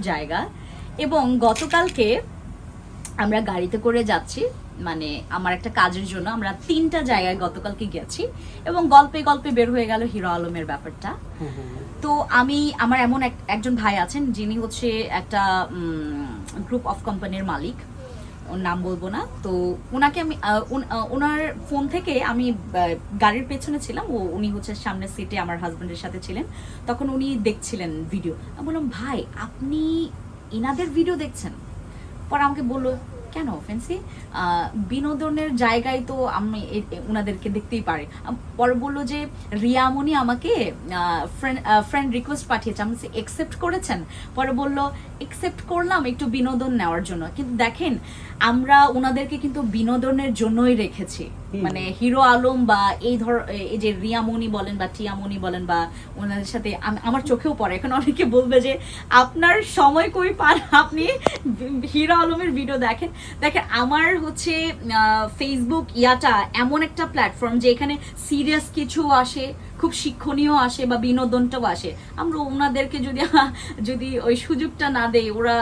জায়গা। এবং গতকালকে আমরা গাড়িতে করে যাচ্ছি মানে আমার একটা কাজের জন্য। আমরা তিনটা জায়গায় গতকালকে গেছি এবং গল্পে গল্পে বের হয়ে গেল হিরো আলমের ব্যাপারটা। তো আমি আমার এমন এক- একজন ভাই আছেন যিনি হচ্ছে একটা গ্রুপ অফ কোম্পানির মালিক। ওর নাম বলব না। তো ওনাকে আমি ওনার ফোন থেকে আমি গাড়ির পেছনে ছিলাম। ও, উনি হচ্ছে সামনের সিটে আমার হাজব্যান্ডের সাথে ছিলেন। তখন উনি দেখছিলেন ভিডিও আমি বললাম, ভাই, আপনি এনাদের ভিডিও দেখছেন? পর আমাকে বলল কেন ফেন্সি বিনোদনের জায়গায় তো আমি ওনাদেরকে দেখতেই পারি। পরে বলল যে রিয়ামণি আমাকে ফ্রেন্ড ফ্রেন্ড রিকোয়েস্ট পাঠিয়েছে। আমি একসেপ্ট করেছেন? পরে বলল একসেপ্ট করলাম একটু বিনোদন নেওয়ার জন্য। কিন্তু দেখেন আমরা ওনাদেরকে কিন্তু বিনোদনের জন্যই রেখেছি। মানে হিরো আলম বা এই ধর এই যে রিয়ামণি বলেন বা টিয়ামণি বলেন বা ওনাদের সাথে আমার চোখেও পড়ে। এখন অনেকে বলবে যে আপনার সময় কই পান? আপনি হিরো আলমের ভিডিও দেখেন। দেখেন, আমার হচ্ছে ফেসবুক ইয়াটা এমন একটা প্ল্যাটফর্ম যে এখানে সিরিয়াস কিছু আসে, খুব শিক্ষণীয় আসে বা বিনোদনটাও আসে। আমরা ওনাদেরকে যদি যদি ওই সুযোগটা না দেই, ওরা,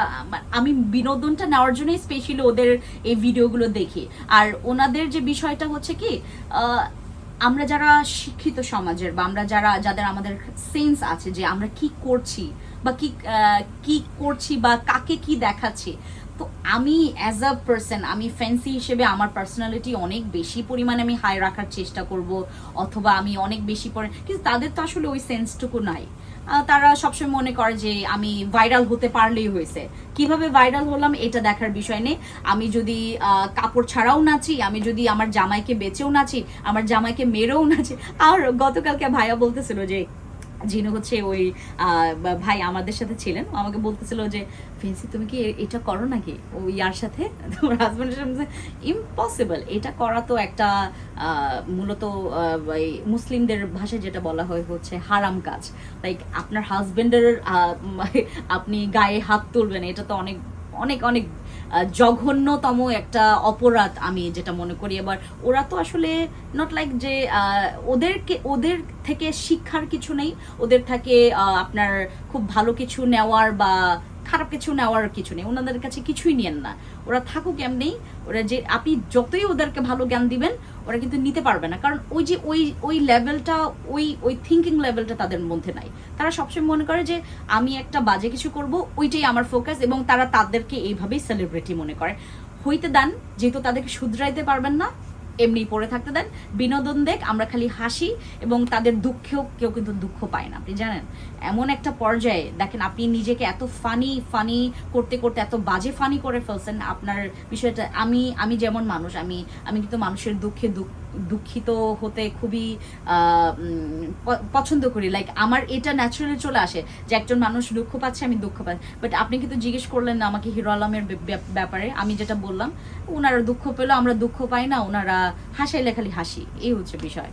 আমি বিনোদনটা নেওয়ার জন্যই স্পেশালি ওদের এই ভিডিওগুলো দেখি। আর ওনাদের যে বিষয়টা হচ্ছে কি আমরা যারা শিক্ষিত সমাজের বা আমরা যারা, যাদের আমাদের সেন্স আছে যে আমরা কি করছি বা কি কি করছি বা কাকে কি দেখাচ্ছি আমি অ্যাজ আ পার্সন আমি ফ্যান্সি হিসেবে আমার পার্সোনালিটি অনেক বেশি পরিমাণে আমি হাই রাখার চেষ্টা করব, অথবা আমি অনেক বেশি পরে, কিন্তু তাদের তো আসলে ওই সেন্সটুকু নাই। তারা সবসময় মনে করে যে আমি ভাইরাল হতে পারলেই হয়েছে। কীভাবে ভাইরাল হলাম এটা দেখার বিষয় নেই। আমি যদি কাপড় ছাড়াও নাচি, আমি যদি আমার জামাইকে বেচেও নাচি, আমার জামাইকে মেরেও নাচি, আর গতকালকে ভাইয়া বলতেছিল যে যিনি হচ্ছে ওই ভাই আমাদের সাথে ছিলেন আমাকে বলতেছিল যে ফেন্সি তুমি কি এটা করো নাকি? ও ইয়ার সাথে, তোমার হাজব্যান্ডের সাথে ইম্পসিবল এটা করা তো একটা মূলত মুসলিমদের ভাষায় যেটা বলা হয় হচ্ছে হারাম কাজ। লাইক আপনার হাজব্যান্ডের আপনি গায়ে হাত তুলবেন, এটা তো অনেক অনেক অনেক জঘন্যতম একটা অপরাধ আমি যেটা মনে করি। এবার ওরা তো আসলে নট লাইক যে ওদেরকে, ওদের থেকে শিক্ষার কিছু নেই। ওদের থেকে আপনার খুব ভালো কিছু নেওয়ার বা খারাপ কিছু নেওয়ার কিছু নেই। ওনাদের কাছে কিছুই নেন না। ওরা থাকুক এমনি, ওরা যে আপনি যতই ওদেরকে ভালো জ্ঞান দিবেন, ওরা কিন্তু নিতে পারবে না। কারণ ওই যে ওই ওই লেভেলটা ওই ওই থিঙ্কিং লেভেলটা তাদের মধ্যে নাই। তারা সবসময় মনে করে যে, আমি একটা বাজে কিছু করব, ওইটাই আমার ফোকাস এবং তারা তাদেরকে এইভাবেই সেলিব্রিটি মনে করে। হইতে দেন, যেহেতু তাদেরকে শুধরাইতে পারবেন না এমনি পড়ে থাকতে দেন। বিনোদন দেখ, আমরা খালি হাসি এবং তাদের দুঃখেও কেউ কিন্তু দুঃখ পায় না, আপনি জানেন। এমন একটা পর্যায়ে, দেখেন আপনি নিজেকে এত ফানি ফানি করতে করতে এত বাজে ফানি করে ফেলছেন, আপনার বিষয়টা, আমি আমি যেমন মানুষ, আমি আমি কিন্তু মানুষের দুঃখে দুঃখ, দুঃখিত হতে খুবই পছন্দ করি। লাইক আমার এটা ন্যাচারালি চলে আসে যে একজন মানুষ দুঃখ পাচ্ছে, আমি দুঃখ পাচ্ছি বাট আপনি কিন্তু জিজ্ঞেস করলেন না আমাকে হিরো আলমের ব্যাপ- ব্যাপ- ব্যাপারে, আমি যেটা বললাম ওনারা দুঃখ পেল, আমরা দুঃখ পাই না ওনারা হাসাইলে খালি হাসি এই হচ্ছে বিষয়।